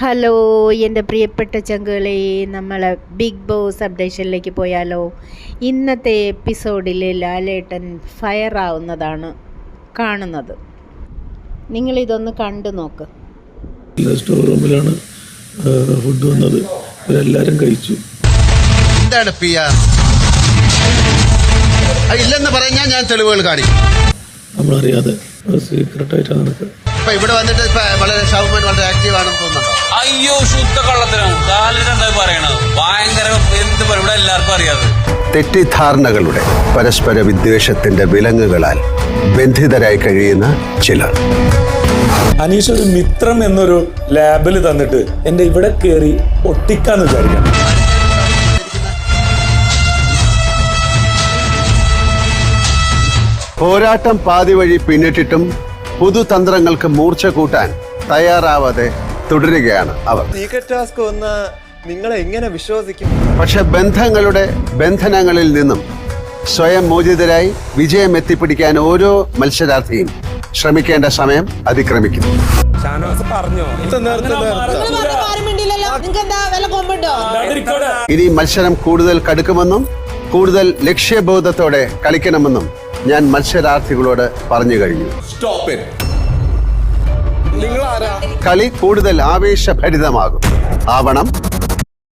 Hello എന്റെ പ്രിയപ്പെട്ട ചങ്കുകളെ നമ്മൾ ബിഗ് ബോസ് അപ്ഡേഷനിലേക്ക് പോയാലോ? ഇന്നത്തെ എപ്പിസോഡിൽ ലാലേട്ടൻ ഫയർ ആവുന്നതാണ് കാണുന്നത്. നിങ്ങൾ ഇതൊന്ന് കണ്ടു നോക്ക്. സ്റ്റോർ റൂമിലാണ് ഫുഡ് വന്നത്. എല്ലാവരും കഴിച്ചു. എന്താണ് ഇല്ലെന്ന് പറഞ്ഞാൽ ഞാൻ തെളിവുകൾ കാണിക്കും. നമ്മളറിയാതെ സീക്രട്ടായിട്ടാണ് നടക്കുക. ഇപ്പൊ ഇവിടെ വന്നിട്ട് ഇപ്പൊ വളരെ ഷൗമൻ വളരെ ആക്റ്റീവ് ആണെന്ന് തോന്നുന്നുണ്ടോ? അയ്യോ ശുദ്ധ കള്ളത്തിനാണ് കാലിന് എന്താ പറയണത്? ഭയങ്കര എന്ത് പറയും ഇവിടെ എല്ലാവർക്കും അറിയാതെ തെറ്റിദ്ധാരണകളുടെ പരസ്പര വിദ്വേഷത്തിന്റെ വിലങ്ങുകളാൽ ബന്ധിതരായി കഴിയുന്ന ചിലർ. അനീഷ് ഒരു മിത്രം എന്നൊരു ലാബിൽ തന്നിട്ട് എന്റെ ഇവിടെ കയറി ഒട്ടിക്കാന്ന് വിചാരിക്കണം പോരാട്ടം പാതി വഴി പിന്നിട്ടിട്ടും പുതുതന്ത്രങ്ങൾക്ക് മൂർച്ച കൂട്ടാൻ തയ്യാറാവാതെ തുടരുകയാണ് അവർ. സീക്രട്ട് ടാസ്ക് നിങ്ങളെ എങ്ങനെ വിശ്വസിക്കും? പക്ഷെ ബന്ധങ്ങളുടെ ബന്ധനങ്ങളിൽ നിന്നും സ്വയം മോചിതരായി വിജയം എത്തിപ്പിടിക്കാൻ ഓരോ മത്സരാർത്ഥിയും ശ്രമിക്കേണ്ട സമയം അതിക്രമിക്കുന്നു. ഇനി മത്സരം കൂടുതൽ കടുക്കുമെന്നും കൂടുതൽ ലക്ഷ്യബോധത്തോടെ കളിക്കണമെന്നും ഞാൻ മത്സരാർത്ഥികളോട് പറഞ്ഞു കഴിഞ്ഞു. ആരാ കളി കൂടുതൽ ആവേശഭരിതമാകും. ആവണം